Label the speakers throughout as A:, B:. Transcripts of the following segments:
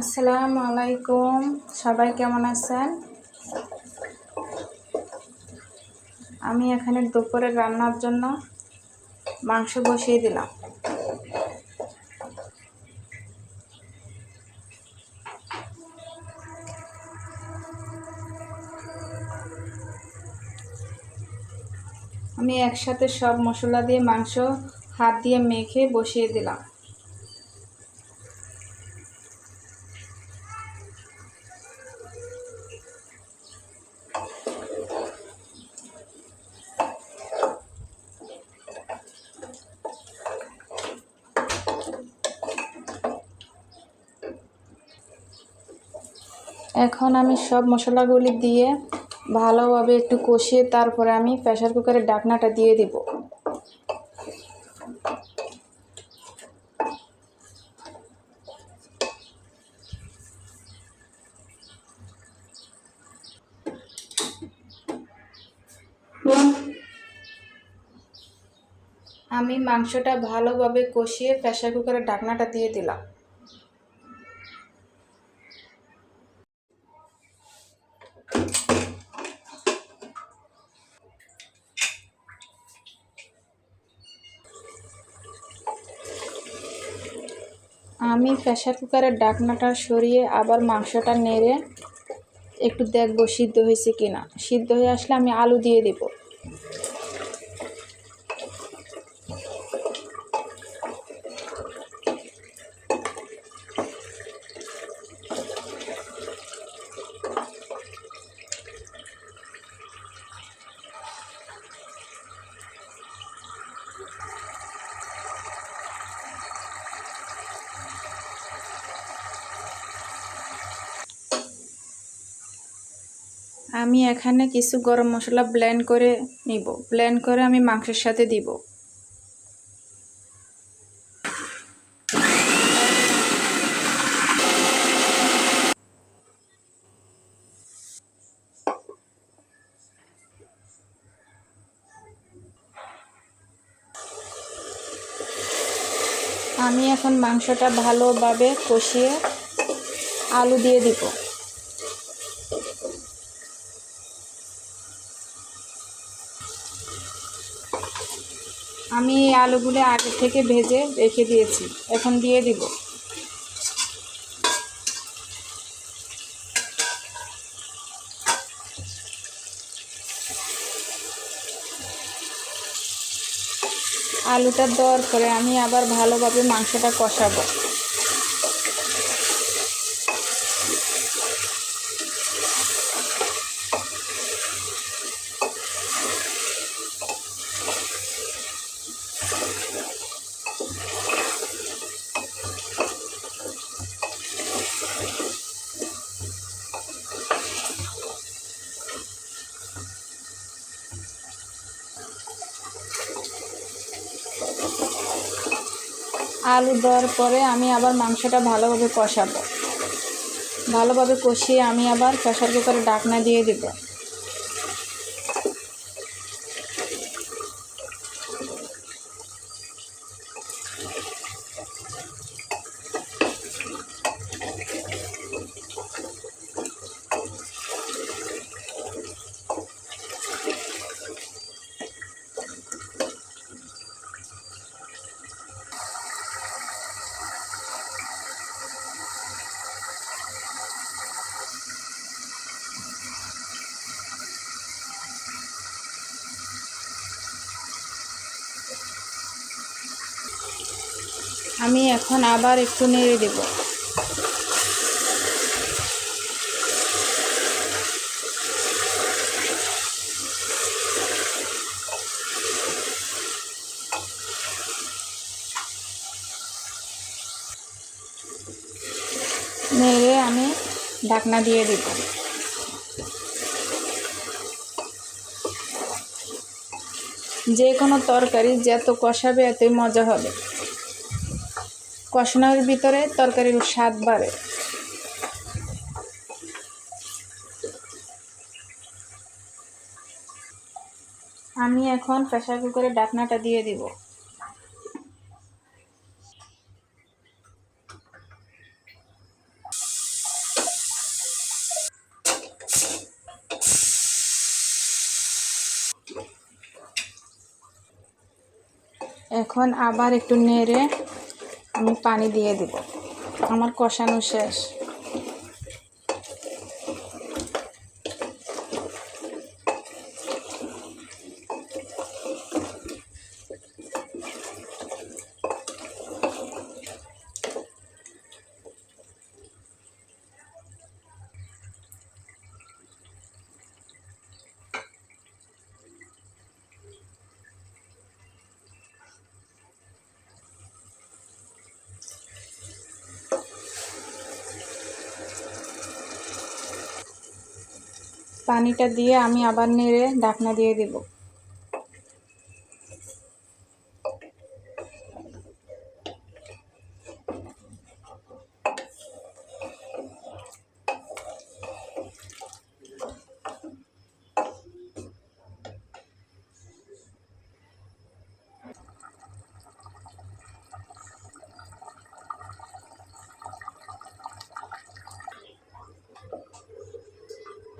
A: আসসালামু আলাইকুম। সবাই কেমন আছেন? আমি এখানে দুপুরে রান্নার জন্য মাংস বসিয়ে দিলাম। আমি একসাথে সব মশলা দিয়ে মাংস হাত দিয়ে মেখে বসিয়ে দিলাম। এখন আমি সব মশলাগুলি দিয়ে ভালোভাবে একটু কষিয়ে তারপরে আমি প্রেসার কুকারের ডাকনাটা দিয়ে দিব। আমি মাংসটা ভালোভাবে কষিয়ে প্রেসার কুকারের ঢাকনাটা দিয়ে দিলাম। আমি প্রেশার কুকারের ডাকনাটা সরিয়ে আবার মাংসটা নেড়ে একটু দেখব সিদ্ধ হয়েছে কি না সিদ্ধ হয়ে আসলে আমি আলু দিয়ে দেব। আমি এখানে কিছু গরম মশলা ব্লেন্ড করে নিব। ব্লেন্ড করে আমি মাংসের সাথে দিব। আমি এখন মাংসটা ভালোভাবে কষিয়ে আলু দিয়ে দিব। আমি এই আলুগুলো আগে থেকে ভেজে রেখে দিয়েছি। এখন দিয়ে দিব। আলুটা দেওয়ার পরে আমি আবার ভালোভাবে মাংসটা কষাবো। আলু দেওয়ার পরে আমি আবার মাংসটা ভালোভাবে কষাবো। ভালোভাবে কষিয়ে আমি আবার প্রেশার কুকারে ডাকনা দিয়ে দেব। আমি এখন আবার একটু নেড়ে দেব। নেড়ে আমি ঢাকনা দিয়ে দেব। যে কোনো তরকারি যত কষাবে, এতই মজা হবে। কষানোর ভিতরে তরকারির স্বাদ বাড়ে। আমি এখন প্রেশার কুকারে ডাকনাটা দিয়ে দিব। এখন আবার একটু নেড়ে আমি পানি দিয়ে দেব। আমার কষানো শেষ। পানিটা দিয়ে আমি আবার নেড়ে ঢাকনা দিয়ে দেব।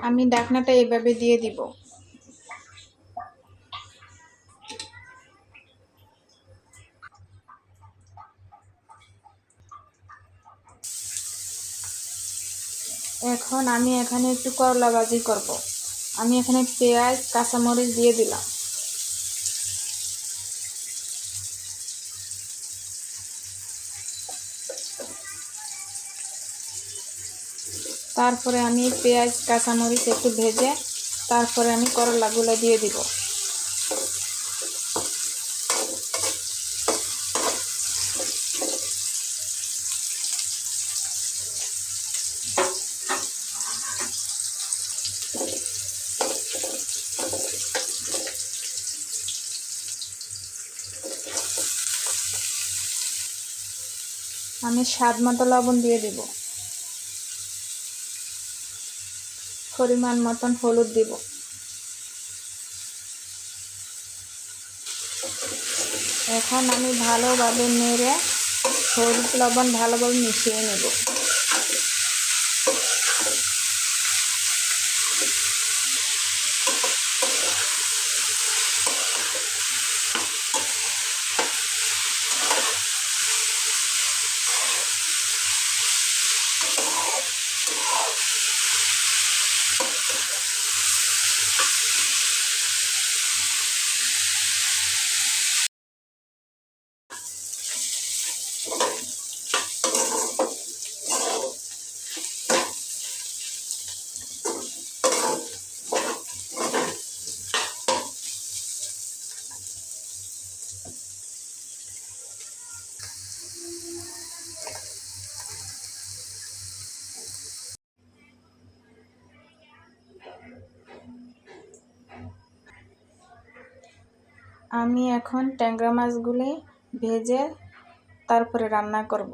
A: আমি ডাকনাটা এভাবে দিয়ে দিব। এখন আমি এখানে একটু করলা ভাজি করব। আমি এখানে পেঁয়াজ, কাঁচামরিচ দিয়ে দিলাম। তারপরে আমি পেঁয়াজ, কাঁচামরিচ একটু ভেজে তারপরে আমি করলাগুলো দিয়ে দিব। আমি স্বাদ মতো লবণ দিয়ে দিব। পরিমাণ মতন হলুদ দিব। এখন আমি ভালোভাবে নেড়ে হলুদ লবণ ভালোভাবে মিশিয়ে নেব। আমি এখন ট্যাংরা মাছগুলি ভেজে তারপরে রান্না করব।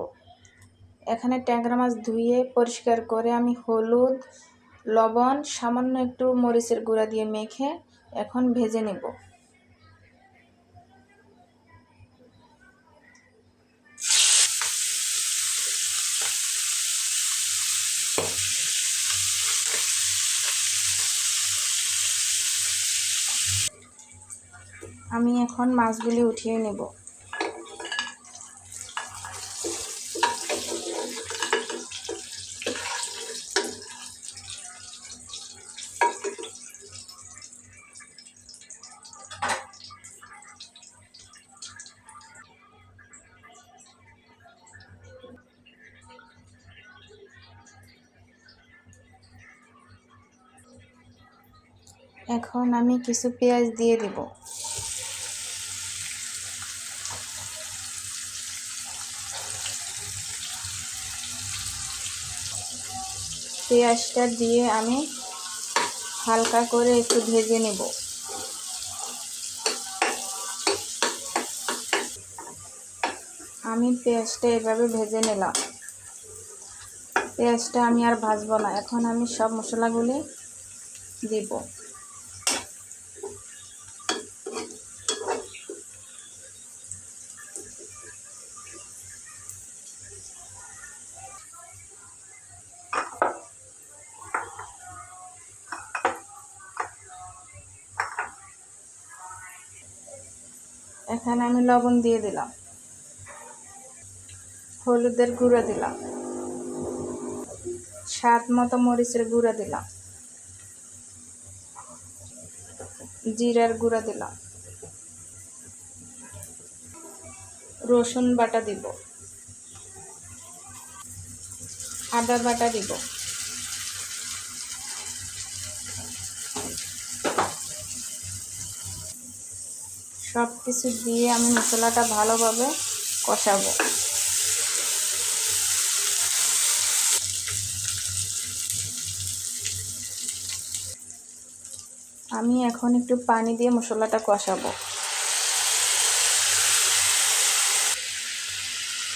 A: এখানে ট্যাংরা মাছ ধুয়ে পরিষ্কার করে আমি হলুদ, লবণ, সামান্য একটু মরিচের গুঁড়া দিয়ে মেখে এখন ভেজে নেব আমি এখন মাছগুলি উঠিয়ে নেব। এখন আমি কিছু পেঁয়াজ দিয়ে দেব। পেঁয়াজটা দিয়ে আমি হালকা করে একটু ভেজে নেব। আমি পেঁয়াজটা এভাবে ভেজে নিলাম। পেঁয়াজটা আমি আর ভাজবো না। এখন আমি সব মশলাগুলি দিব। এখানে আমি লবণ দিয়ে দিলাম। হলুদের গুঁড়ো দিলাম। স্বাদ মতো মরিচের গুঁড়ো দিলাম। জিরার গুঁড়ো দিলাম। রসুন বাটা দিব। আদা বাটা দিব। সব কিছু দিয়ে আমি মশলাটা ভালোভাবে কষাবো। আমি এখন একটু পানি দিয়ে মশলাটা কষাবো।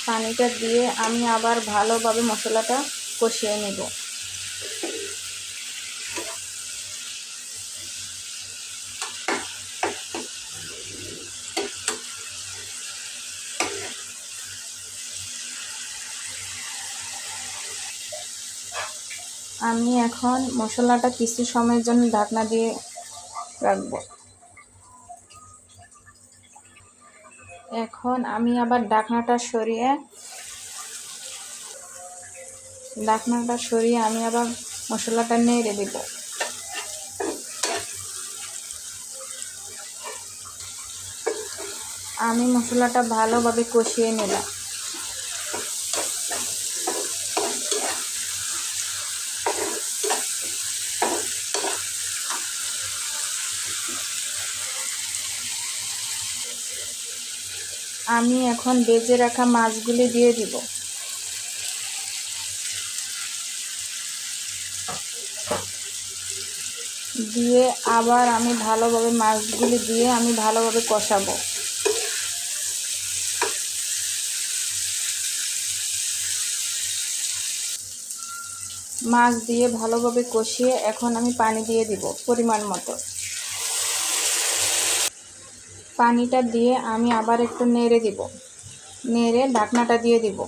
A: পানিটা দিয়ে আমি আবার ভালোভাবে মশলাটা কষিয়ে নেব। আমি এখন মশলাটা কিছু সময়ের জন্য ঢাকনা দিয়ে রাখব। এখন আমি আবার ঢাকনাটা সরিয়ে ঢাকনাটা সরিয়ে আমি আবার মশলাটা নেড়ে দেব। আমি মশলাটা ভালোভাবে কষিয়ে নিলাম। আমি এখন বেজে রাখা মাছগুলি দিয়ে দিব। দিয়ে আবার আমি ভালোভাবে মাছগুলি দিয়ে আমি ভালোভাবে কষাবো। মাছ দিয়ে ভালোভাবে কষিয়ে এখন আমি পানি দিয়ে দিব পরিমাণ মতো। পানিটা দিয়ে আমি আবার একটু নেড়ে দিব। নেড়ে ঢাকনাটা দিয়ে দিব।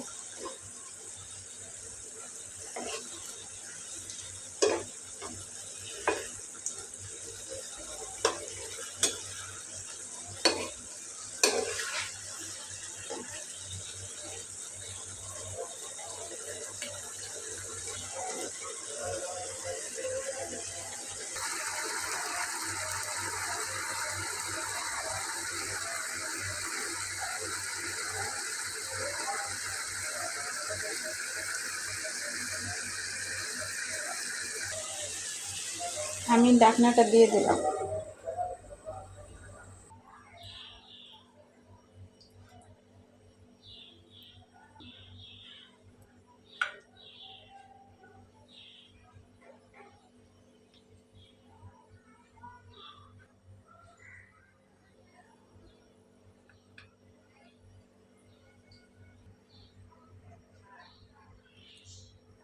A: আমি ডাকনাটা দিয়ে দিলাম।